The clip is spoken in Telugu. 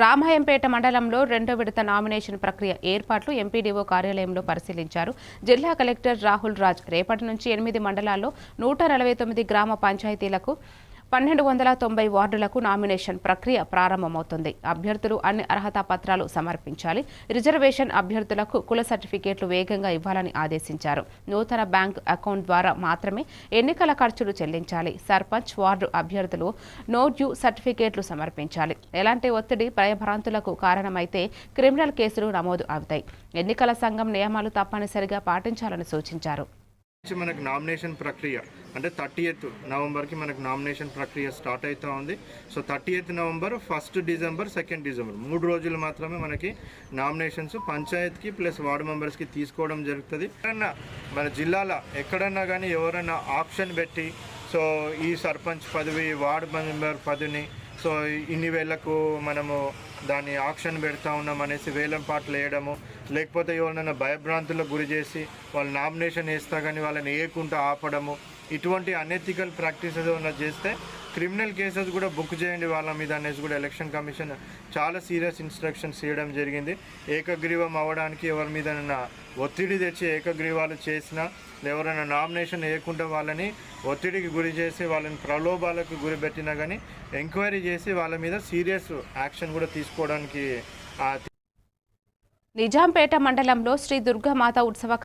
రామాయంపేట మండలంలో రెండో విడత నామినేషన్ ప్రక్రియ ఏర్పాట్లు ఎంపీడీఓ కార్యాలయంలో పరిశీలించారు. జిల్లా కలెక్టర్ రాహుల్ రాజ్ రేపటి నుంచి ఎనిమిది మండలాల్లో నూట నలభై తొమ్మిది గ్రామ పంచాయతీలకు పన్నెండు వందల తొంభై వార్డులకు నామినేషన్ ప్రక్రియ ప్రారంభమవుతుంది. అభ్యర్థులు అన్ని అర్హతా పత్రాలు సమర్పించాలి. రిజర్వేషన్ అభ్యర్థులకు కుల సర్టిఫికేట్లు వేగంగా ఇవ్వాలని ఆదేశించారు. నూతన బ్యాంక్ అకౌంట్ ద్వారా మాత్రమే ఎన్నికల ఖర్చులు చెల్లించాలి. సర్పంచ్ వార్డు అభ్యర్థులు నో డ్యూ సర్టిఫికేట్లు సమర్పించాలి. ఎలాంటి ఒత్తిడి భయభ్రాంతులకు కారణమైతే క్రిమినల్ కేసులు నమోదు అవుతాయి. ఎన్నికల సంఘం నియమాలు తప్పనిసరిగా పాటించాలని సూచించారు. మనకు నామినేషన్ ప్రక్రియ అంటే థర్టీ ఎయిత్ నవంబర్కి మనకు నామినేషన్ ప్రక్రియ స్టార్ట్ అవుతూ ఉంది. So thirty eighth November first December second December. మూడు రోజులు మాత్రమే మనకి నామినేషన్స్ పంచాయత్కి ప్లస్ వార్డు మెంబర్స్కి తీసుకోవడం జరుగుతుంది. ఎక్కడన్నా మన జిల్లాలో ఎక్కడన్నా కానీ ఎవరైనా ఆప్షన్ పెట్టి సో ఈ సర్పంచ్ పదవి వార్డు మెంబర్ పదవిని సో ఇన్ని వేలకు మనము దాన్ని ఆప్షన్ పెడతా ఉన్నాం అనేసి వేలం పాటలు వేయడము లేకపోతే ఎవరైనా భయభ్రాంతులకు గురి చేసి వాళ్ళు నామినేషన్ వేస్తా కానీ వాళ్ళని వేయకుండా ఆపడము ఇటువంటి అనెథికల్ ప్రాక్టీసెస్ ఏమైనా చేస్తే క్రిమినల్ కేసెస్ కూడా బుక్ చేయండి వాళ్ళ మీద అనేసి కూడా ఎలక్షన్ కమిషన్ చాలా సీరియస్ ఇన్స్ట్రక్షన్స్ చేయడం జరిగింది. ఏకగ్రీవం అవ్వడానికి ఎవరి మీద ఒత్తిడి తెచ్చి ఏకగ్రీవాలు చేసినా ఎవరైనా నామినేషన్ వేయకుండా వాళ్ళని ఒత్తిడికి గురి చేసి వాళ్ళని ప్రలోభాలకు గురి పెట్టినా కానీ ఎంక్వైరీ చేసి వాళ్ళ మీద సీరియస్ యాక్షన్ కూడా తీసుకోవడానికి నిజాంపేట మండలంలో శ్రీ దుర్గామాత ఉత్సవ